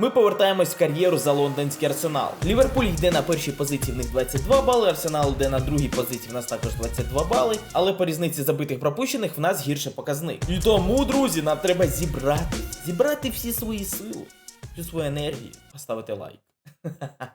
Ми повертаємось в кар'єру за лондонський арсенал. Ліверпуль йде на першій позиції, в них 22 бали. Арсенал йде на другій позиції, в нас також 22 бали. Але по різниці забитих пропущених в нас гірше показник. І тому, друзі, нам треба зібрати, зібрати всі свої сили, всю свою енергію, поставити лайк.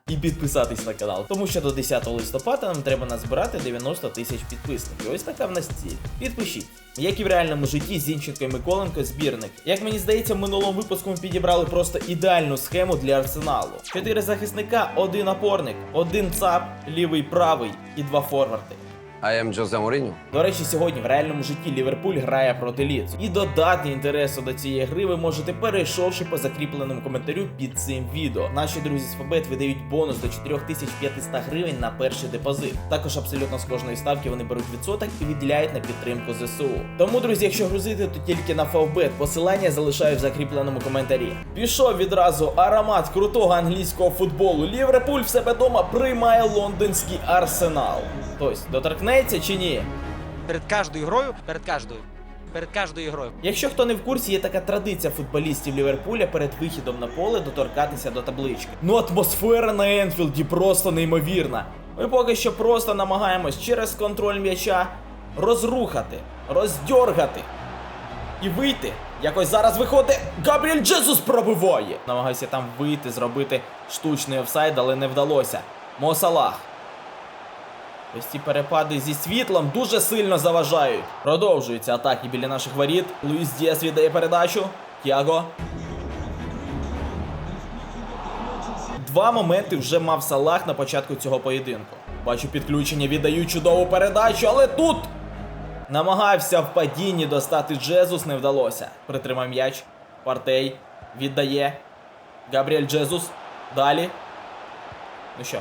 І підписатись на канал, тому що до 10 листопада нам треба назбирати 90 тисяч підписників. Ось така в нас ціль. Підпишіть. Як і в реальному житті, Зінченко і Миколенко збірник. Як мені здається, в минулому випуску ми підібрали просто ідеальну схему для арсеналу. Чотири захисника, один опорник, один цап, лівий правий і два форварди. I am Jose Mourinho. До речі, сьогодні в реальному житті Ліверпуль грає проти Лідс. І додати інтересу до цієї гри ви можете перейшовши по закріпленому коментарю під цим відео. Наші друзі з Фабет видають бонус до 4500 гривень на перший депозит. Також абсолютно з кожної ставки вони беруть відсоток і відділяють на підтримку ЗСУ. Тому, друзі, якщо грузити, то тільки на Фавбет. Посилання залишаю в закріпленому коментарі. Пішов відразу аромат крутого англійського футболу. Ліверпуль в себе дома приймає лондонський арсенал. Хтось доторкнеться чи ні? перед кожною грою, перед кожною, перед кожною грою. Якщо хто не в курсі, є така традиція футболістів Ліверпуля перед вихідом на поле доторкатися до таблички. Ну атмосфера на Енфілді просто неймовірна. Ми поки що просто намагаємось через контроль м'яча розрухати, роздьоргати і вийти. Якось зараз виходить. Габріель Джезус пробиває. Намагався там вийти, зробити штучний офсайд, але не вдалося. Мо Салах. Ось ці перепади зі світлом дуже сильно заважають. Продовжуються атаки біля наших воріт. Луїс Діас віддає передачу. Тяго. Два моменти вже мав Салах на початку цього поєдинку. Бачу підключення, віддаю чудову передачу, але тут намагався в падінні достати Джезус, не вдалося. Притримав м'яч. Партей віддає. Габріель Джезус. Далі. Ну що,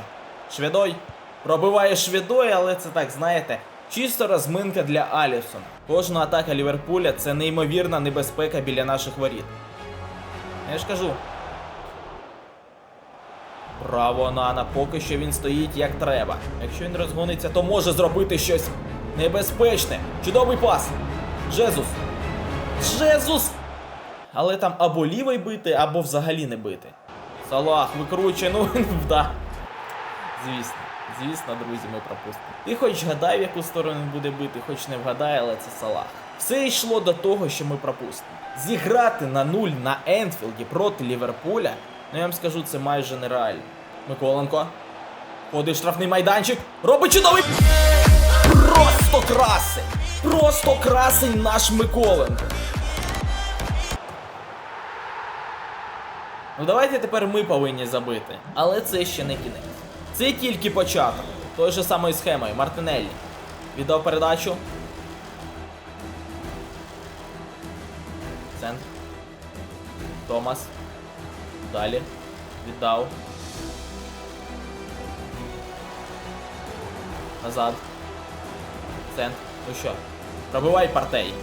Шведой пробиває Шведой, але це так, знаєте, чисто розминка для Алісона. Кожна атака Ліверпуля це неймовірна небезпека біля наших воріт. Я ж кажу. Браво, Нана, поки що він стоїть як треба. Якщо він розгониться, то може зробити щось небезпечне. Чудовий пас. Джезус. Джезус! Але там або лівий бити, або взагалі не бити. Салах викручує, ну да. Звісно, звісно, друзі, ми пропустимо. Ти хоч гадай, в яку сторону буде бити, хоч не вгадай, але це Салах. Все йшло до того, що ми пропустимо. Зіграти на нуль на Енфілді проти Ліверпуля, ну я вам скажу, це майже нереально. Миколенко. Ходить штрафний майданчик. Робить чудовий. Просто красень! Просто красень наш Миколенко. Ну давайте тепер ми повинні забити. Але це ще не кінець. Це тільки початок. Той же самою схемою. Мартинеллі. Віддав передачу. Центр. Томас. Далі. Віддав. Назад. Центр. Ну що? Пробивай партей.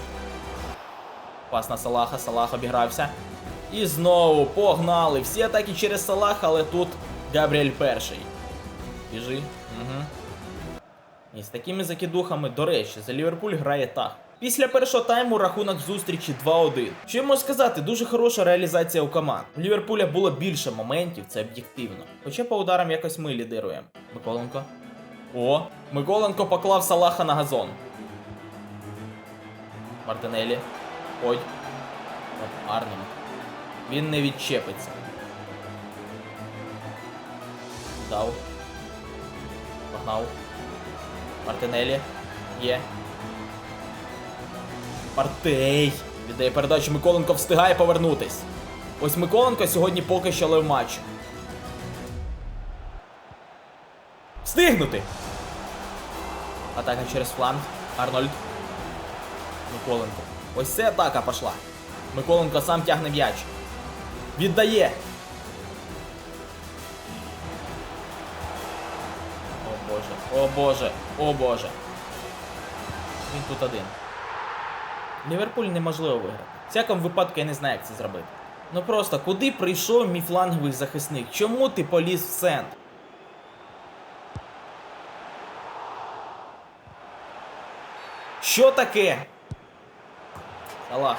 Пас на Салаха. Салах обігрався. І знову погнали. Всі атаки через Салах, але тут Габріель перший. Біжи. Угу. І з такими закидухами, до речі, за Ліверпуль грає так. Після першого тайму рахунок зустрічі 2-1. Що я можу сказати, дуже хороша реалізація у команд. У Ліверпуля було більше моментів, це об'єктивно. Хоча по ударам якось ми лідируємо. Миколенко. О, Миколенко поклав Салаха на газон. Мартинелі. Ой. Арнольд. Він не відчепиться. Дав. Погнав. Мартинелі. Є. Партей! Віддає передачу Миколенко встигає повернутись. Ось Миколенко сьогодні поки що лев матч. Встигнути! Атака через фланг. Арнольд. Миколенко. Ось це атака пошла. Миколенко сам тягне м'яч. Віддає. Боже, о боже, о боже. Він тут один. Ліверпуль неможливо виграти. В всякому випадку я не знаю, як це зробити. Ну просто куди прийшов мій фланговий захисник? Чому ти поліз в центр? Що таке? Салах.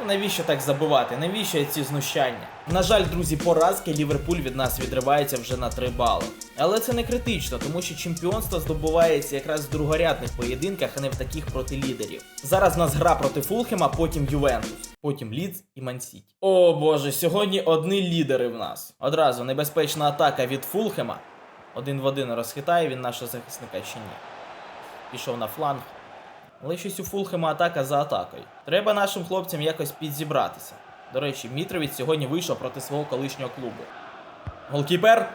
Ну, Навіщо так забувати? Навіщо ці знущання? На жаль, друзі, поразки Ліверпуль від нас відривається вже на 3 бали. Але це не критично, тому що чемпіонство здобувається якраз в другорядних поєдинках, а не в таких проти лідерів. Зараз в нас гра проти Фулхема, потім Ювентус, потім Лідс і Мансіті. О боже, сьогодні одні лідери в нас. Одразу небезпечна атака від Фулхема. Один в один розхитає він нашого захисника чи ні. Пішов на фланг. Але щось у Фулхема атака за атакою. Треба нашим хлопцям якось підзібратися. До речі, Мітровіць сьогодні вийшов проти свого колишнього клубу. Голкіпер.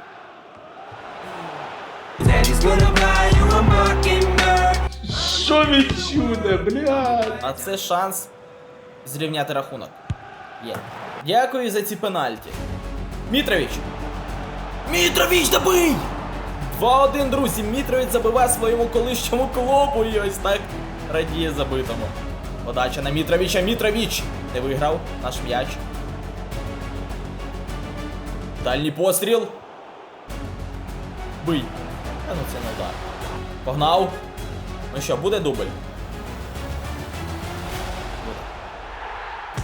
Що відчуде, блядь? А це шанс зрівняти рахунок. Є. Дякую за ці пенальті. Мітровіч! Мітровіч, добий! 2-1, друзі. Мітровіч забиває своєму колишньому клубу і ось так радіє забитому. Подача на Мітровича. Мітрович! не виграв наш м'яч. Дальній постріл. Бий. А ну це не удар. Погнав. Ну що, буде дубль?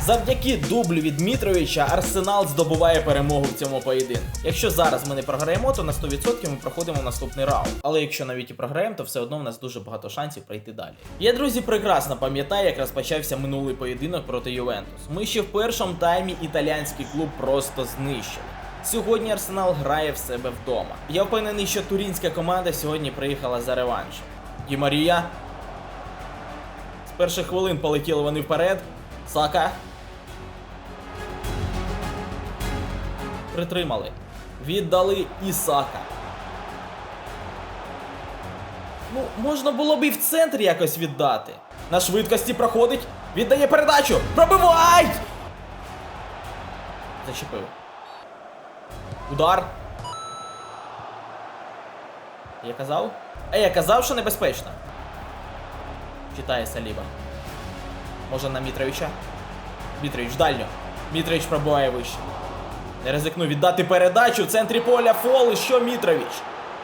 Завдяки дублю від Мітровича Арсенал здобуває перемогу в цьому поєдинку. Якщо зараз ми не програємо, то на 100% ми проходимо наступний раунд. Але якщо навіть і програємо, то все одно в нас дуже багато шансів пройти далі. Я, друзі, прекрасно пам'ятаю, як розпочався минулий поєдинок проти Ювентус. Ми ще в першому таймі італійський клуб просто знищили. Сьогодні Арсенал грає в себе вдома. Я впевнений, що турінська команда сьогодні приїхала за реваншем. Ді Марія. З перших хвилин полетіли вони вперед. Сака. Притримали. Віддали Ісака. Ну, можна було б і в центрі якось віддати. На швидкості проходить. Віддає передачу. Пробивай! Зачепив. Удар. Я казав? А я казав, що небезпечно. Читає Саліба. Може на Мітровича? Мітрович дальньо. Мітрович пробиває вище. Не ризикну віддати передачу в центрі поля фол. І що Мітрович?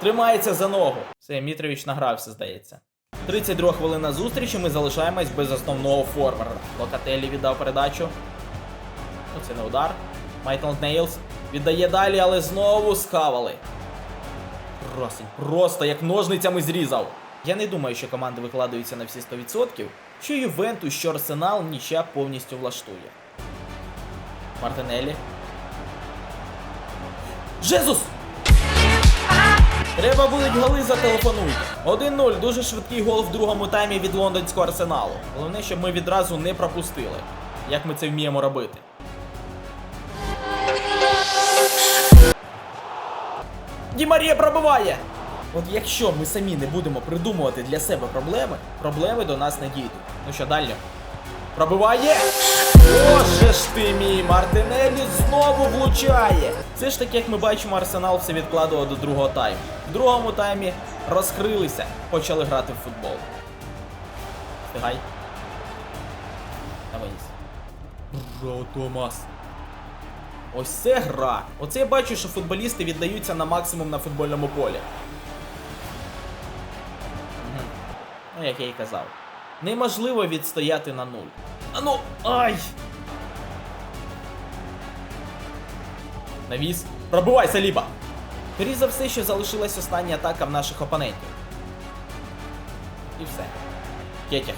Тримається за ногу. Все, Мітрович награвся, здається. 32 хвилина зустрічі ми залишаємось без основного форварда. Локателі віддав передачу. Ну, це не удар. Майтл Нейлс віддає далі, але знову схавали. Красень, просто як ножницями зрізав. Я не думаю, що команди викладаються на всі 100%, що Ювентус, що Арсенал нічя повністю влаштує. Мартинеллі. Жезус! Треба будуть голи зателефонуйте. 1-0, дуже швидкий гол в другому таймі від лондонського арсеналу. Головне, щоб ми відразу не пропустили, як ми це вміємо робити. Ді Марія пробиває! От якщо ми самі не будемо придумувати для себе проблеми, проблеми до нас не дійдуть. Ну що, далі? Пробиває! Боже ж ти мій, Мартинеллі знову влучає! Це ж таки, як ми бачимо, Арсенал все відкладував до другого тайму. В другому таймі розкрилися, почали грати в футбол. Встигай. Давай. Бро, Томас. Ось це гра. Оце я бачу, що футболісти віддаються на максимум на футбольному полі. Ну, як я і казав. Неможливо відстояти на нуль. А ну, ай! Навіс. Пробивай, Саліба! Скоріше за все, що залишилась остання атака в наших опонентів. І все. Кетях.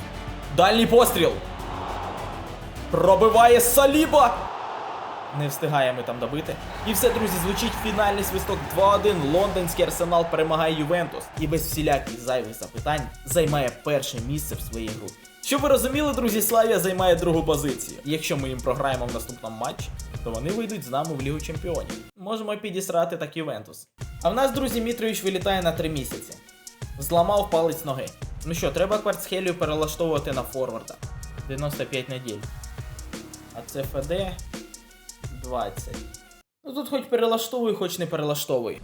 Дальній постріл! Пробиває Саліба! Не встигаємо там добити. І все, друзі, звучить фінальний свисток 2-1. Лондонський арсенал перемагає Ювентус і без всіляких зайвих запитань займає перше місце в своїй групі. Щоб ви розуміли, друзі, Славія займає другу позицію. Якщо ми їм програємо в наступному матчі, то вони вийдуть з нами в Лігу Чемпіонів. Можемо підісрати так Ювентус. А в нас, друзі, Мітрович вилітає на 3 місяці. Зламав палець ноги. Ну що, треба кварцхелію перелаштовувати на форварда. 95 неділь. А це ФД 20. Ну тут хоч перелаштовуй, хоч не перелаштовуй.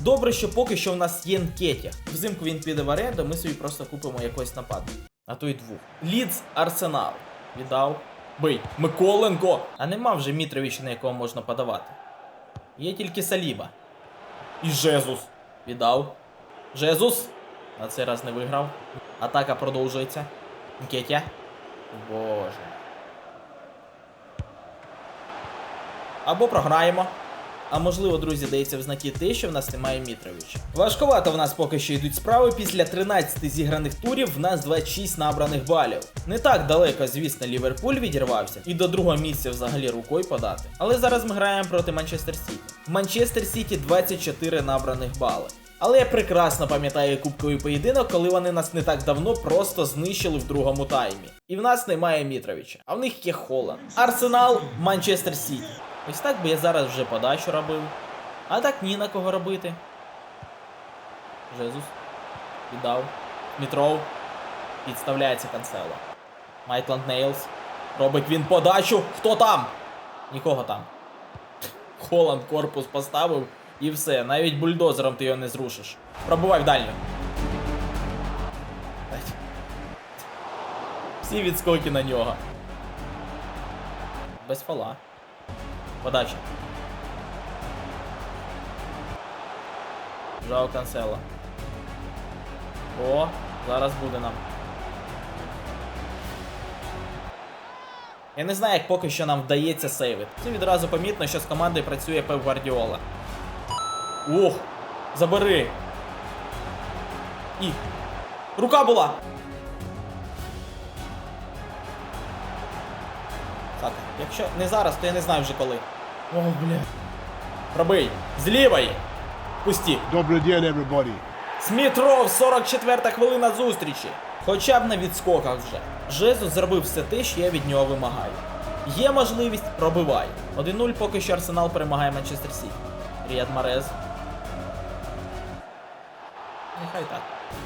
Добре, що поки що в нас є Нкетя. Взимку він піде в оренду, ми собі просто купимо якогось нападника. А то й двох. Лідс Арсенал. Віддав. Бий. Миколенко. А нема вже Мітровича, на якого можна подавати. Є тільки Саліба. І Жезус. Віддав. Жезус. На цей раз не виграв. Атака продовжується. Кетя. Боже. Або програємо. А можливо, друзі, дається в знаки те, що в нас немає Мітровича. Важкувато в нас поки що йдуть справи. Після 13 зіграних турів в нас 26 набраних балів. Не так далеко, звісно, Ліверпуль відірвався, і до другого місця взагалі рукою подати. Але зараз ми граємо проти Манчестер Сіті. В Манчестер Сіті 24 набраних бали. Але я прекрасно пам'ятаю кубковий поєдинок, коли вони нас не так давно просто знищили в другому таймі. І в нас немає Мітровича, а в них є Холланд. Арсенал, Манчестер Сіті. Ось так би я зараз вже подачу робив. А так ні на кого робити. Жезус. Віддав. Мітров. Підставляється канцело. Майтланд Нейлс. Робить він подачу. Хто там? Нікого там. Холланд корпус поставив і все. Навіть бульдозером ти його не зрушиш. Пробивай в дальню. Всі відскоки на нього. Без фола. Подача. Жао Канцело. О, зараз буде нам. Я не знаю, як поки що нам вдається сейвити. Це відразу помітно, що з командою працює Пеп Гвардіола. Ох, забери. І. Рука була! Так, якщо не зараз, то я не знаю вже коли. О, бля. Пробий. З лівої. Пусті. Добрый день, everybody. Смітров, 44 хвилина зустрічі. Хоча б на відскоках вже. Жезус зробив все те, що я від нього вимагаю. Є можливість, пробивай. 1-0 поки що Арсенал перемагає Манчестер Сіті. Ріад Марез. Нехай так.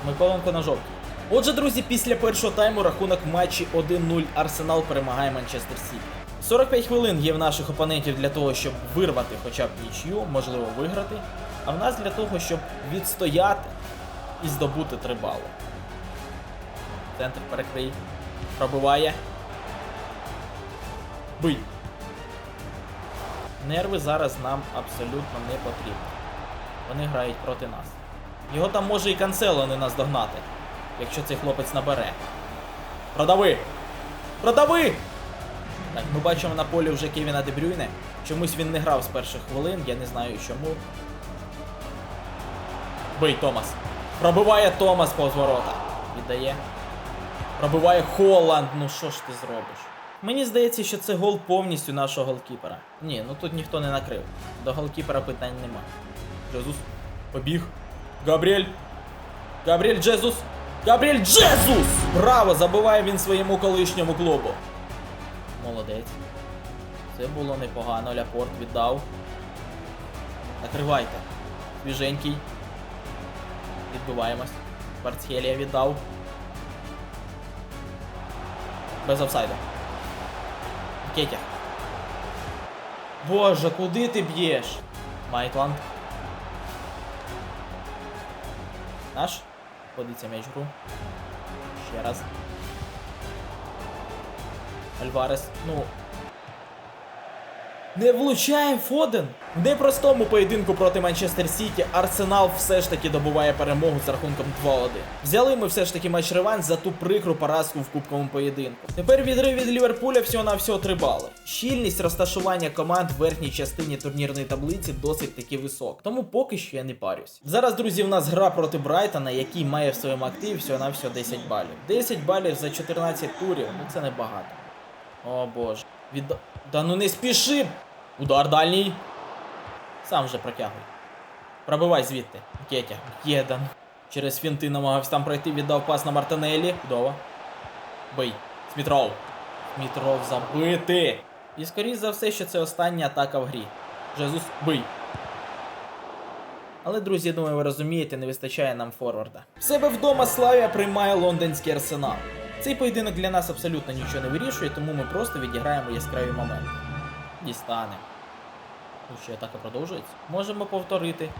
Миколенко на жовтій. Отже, друзі, після першого тайму рахунок в матчі 1-0 Арсенал перемагає Манчестер Сіті. 45 хвилин є в наших опонентів для того, щоб вирвати хоча б нічю, можливо виграти. А в нас для того, щоб відстояти і здобути 3 бали. Центр перекрий. Пробиває. Бий. Нерви зараз нам абсолютно не потрібні. Вони грають проти нас. Його там може і канцело не наздогнати, якщо цей хлопець набере. Продави! Продави! Так, ми бачимо на полі вже Кевіна Дебрюйне. Чомусь він не грав з перших хвилин, я не знаю чому. Бий Томас. Пробиває Томас повз ворота. Віддає. Пробиває Холланд. Ну що ж ти зробиш? Мені здається, що це гол повністю нашого голкіпера. Ні, ну тут ніхто не накрив. До голкіпера питань нема. Джезус. Побіг. Габріель. Габріель Джезус. Габріель Джезус! Браво! Забиває він своєму колишньому клубу. Молодець. Це було непогано. Ляпорт віддав. Накривайте. Свіженький. Відбиваємось. Кварцхелія віддав. Без офсайду. Кетя. Боже, куди ти б'єш? Майтланд. Наш. Ходиться м'яч гру. Ще раз. Альварес. Ну. Не влучає Фоден. В непростому поєдинку проти Манчестер Сіті Арсенал все ж таки добуває перемогу з рахунком 2-1. Взяли ми все ж таки матч реванш за ту прикру поразку в кубковому поєдинку. Тепер відрив від Ліверпуля всього на всього 3 бали. Щільність розташування команд в верхній частині турнірної таблиці досить таки висока. Тому поки що я не парюсь. Зараз, друзі, в нас гра проти Брайтона, який має в своєму активі всього на всього 10 балів. 10 балів за 14 турів, ну це небагато. О боже. Від... Да ну не спіши! Удар дальній. Сам вже протягуй. Пробивай звідти. Кетя. Єдан. Через фінти намагався там пройти, віддав пас на Мартинеллі. Чудово. Бий. Смітров. Смітров забити. І скоріш за все, що це остання атака в грі. Жезус, бий. Але, друзі, думаю, ви розумієте, не вистачає нам форварда. В себе вдома Славія приймає лондонський арсенал. Цей поєдинок для нас абсолютно нічого не вирішує, тому ми просто відіграємо яскраві моменти. Дістане. Ну що, атака продовжується? Можемо повторити.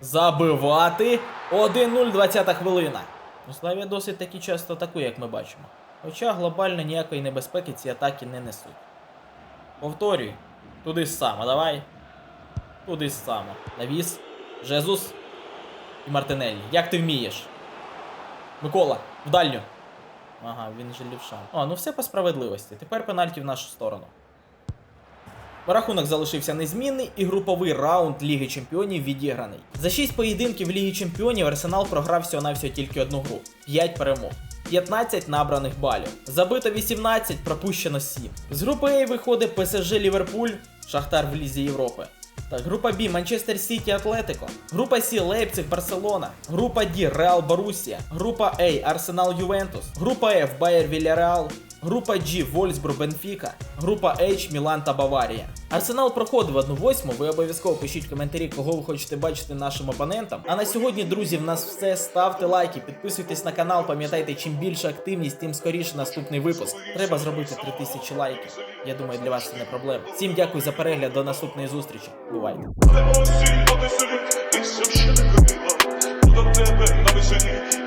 Забивати. 1-0, 20 хвилина. Ну, Славія досить таки часто атакує, як ми бачимо. Хоча глобально ніякої небезпеки ці атаки не несуть. Повторюй. Туди само, давай. Туди само. Навіс. Жезус. І Мартинеллі. Як ти вмієш? Микола, в дальню. Ага, він же лівша. О, ну все по справедливості. Тепер пенальті в нашу сторону. Рахунок залишився незмінний і груповий раунд Ліги Чемпіонів відіграний. За 6 поєдинків Ліги Чемпіонів Арсенал програв всього навсього тільки одну гру 5 перемог. 15 набраних балів. Забито 18, пропущено 7. З групи А виходить ПСЖ Ліверпуль, Шахтар в Лізі Європи. Так, група Б Манчестер Сіті Атлетико. Група С Лейпциг Барселона. Група Д Реал Борусія. Група А Арсенал Ювентус. Група Ф Байер Вільяреал. Група G Вольсбург Бенфіка. Група H Мілан та Баварія. Арсенал проходив 1-8. Ви обов'язково пишіть коментарі, кого ви хочете бачити нашим опонентам. А на сьогодні, друзі, в нас все. Ставте лайки, підписуйтесь на канал. Пам'ятайте, чим більша активність, тим скоріше наступний випуск. Треба зробити 3000 лайків. Я думаю, для вас це не проблема. Всім дякую за перегляд. До наступної зустрічі. Бувайте. Тебе на веселі,